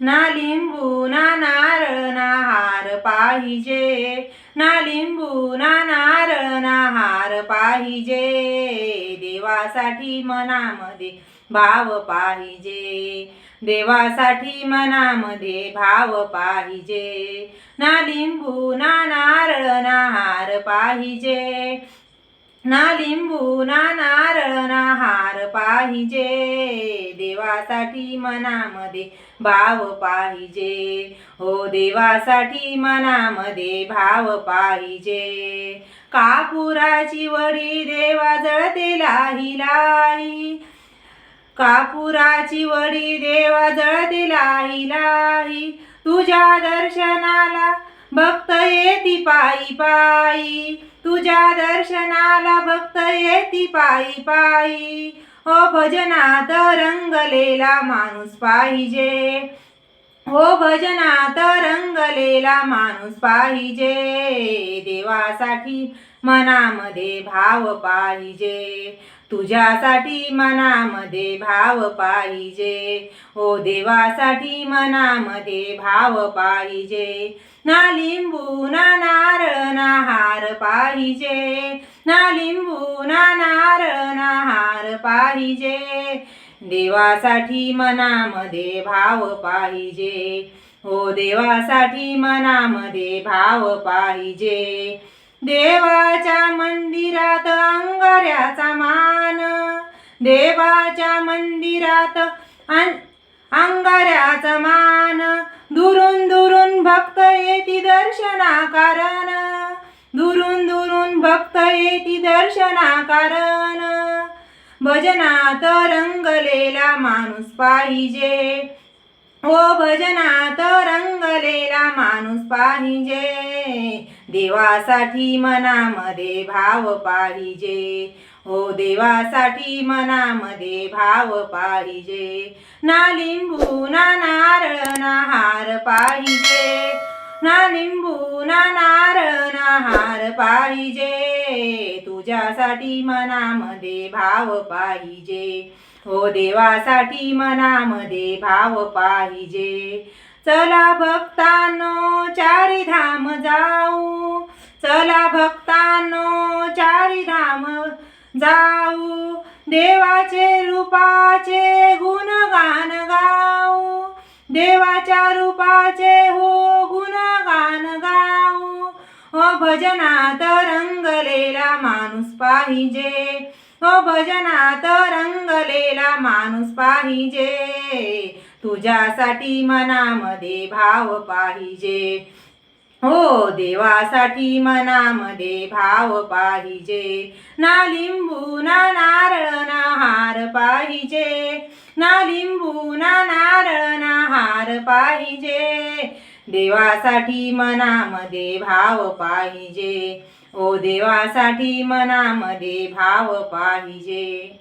ना लिंबू ना नारळ ना हार पाहिजे. ना लिंबू ना नारळ ना हार पाहिजे. देवासाठी मनामध्ये भाव पाहिजे. देवासाठी मनामध्ये भाव पाहिजे. ना लिंबू ना नारळ ना हार पाहिजे. ना लिंबू ना नारळ ना हार पाहिजे. देवासाठी मनामध्ये भाव पाहिजे. हो देवासाठी मनामध्ये भाव पाहिजे. कापुराची वडी देवा जळते लाही लाई कापुराची वडी देवा जळते लाही लाई तुझ्या दर्शनाला भक्त येती पायी पायी. तुझ्या दर्शनाला भक्त येती पायी पायी. हो भजनात रंगलेला माणूस पाहिजे. हो भजनात रंगलेला माणूस पाहिजे. देवासाठी मनामध्ये भाव पाहिजे. तुझ्यासाठी मनामध्ये भाव पाहिजे. ओ देवासाठी मनामध्ये भाव पाहिजे. ना लिंबू ना नारळ ना हार पाहिजे. ना लिंबू ना नारळ ना हार पाहिजे. देवासाठी मनामध्ये भाव पाहिजे. हो देवासाठी मनामध्ये भाव पाहिजे. देवाच्या मंदिरात अंगाऱ्याचा मान. देवाच्या मंदिरात अं- अंगाऱ्याचा मान. दुरून दुरून भक्त येती दर्शना कारण दुरून दुरून भक्त येती दर्शना कारण भजनात रंगलेला माणूस पाहिजे. ओ भजनात रंगलेला माणूस पाहिजे. देवासाठी मनामध्ये भाव पाहिजे. हो देवासाठी मनामध्ये भाव पाहिजे. ना लिंबू ना नारळ ना हार पाहिजे. ना लिंबू ना नारळ ना हार पाहिजे. तुझ्यासाठी मनामध्ये भाव पाहिजे. हो देवासाठी मनामध्ये भाव पाहिजे. चला भक्तांनो चारी धाम जाऊ. चला भक्तांनो चारी धाम जाऊ. देवाचे रूपाचे गुणगान गाऊ. देवाच्या रूपाचे हो गुणगान गाऊ. हो भजनात रंगलेला माणूस पाहिजे. हो भजनात माणूस पाहिजे. तुझ्यासाठी मनामध्ये भाव पाहिजे. हो देवासाठी मनामध्ये भाव पाहिजे. ना लिंबू ना नारळ ना हार पाहिजे. ना लिंबू ना नारळ ना हार पाहिजे. देवासाठी मनामध्ये भाव पाहिजे. ओ देवासाठी मनामध्ये भाव पाहिजे.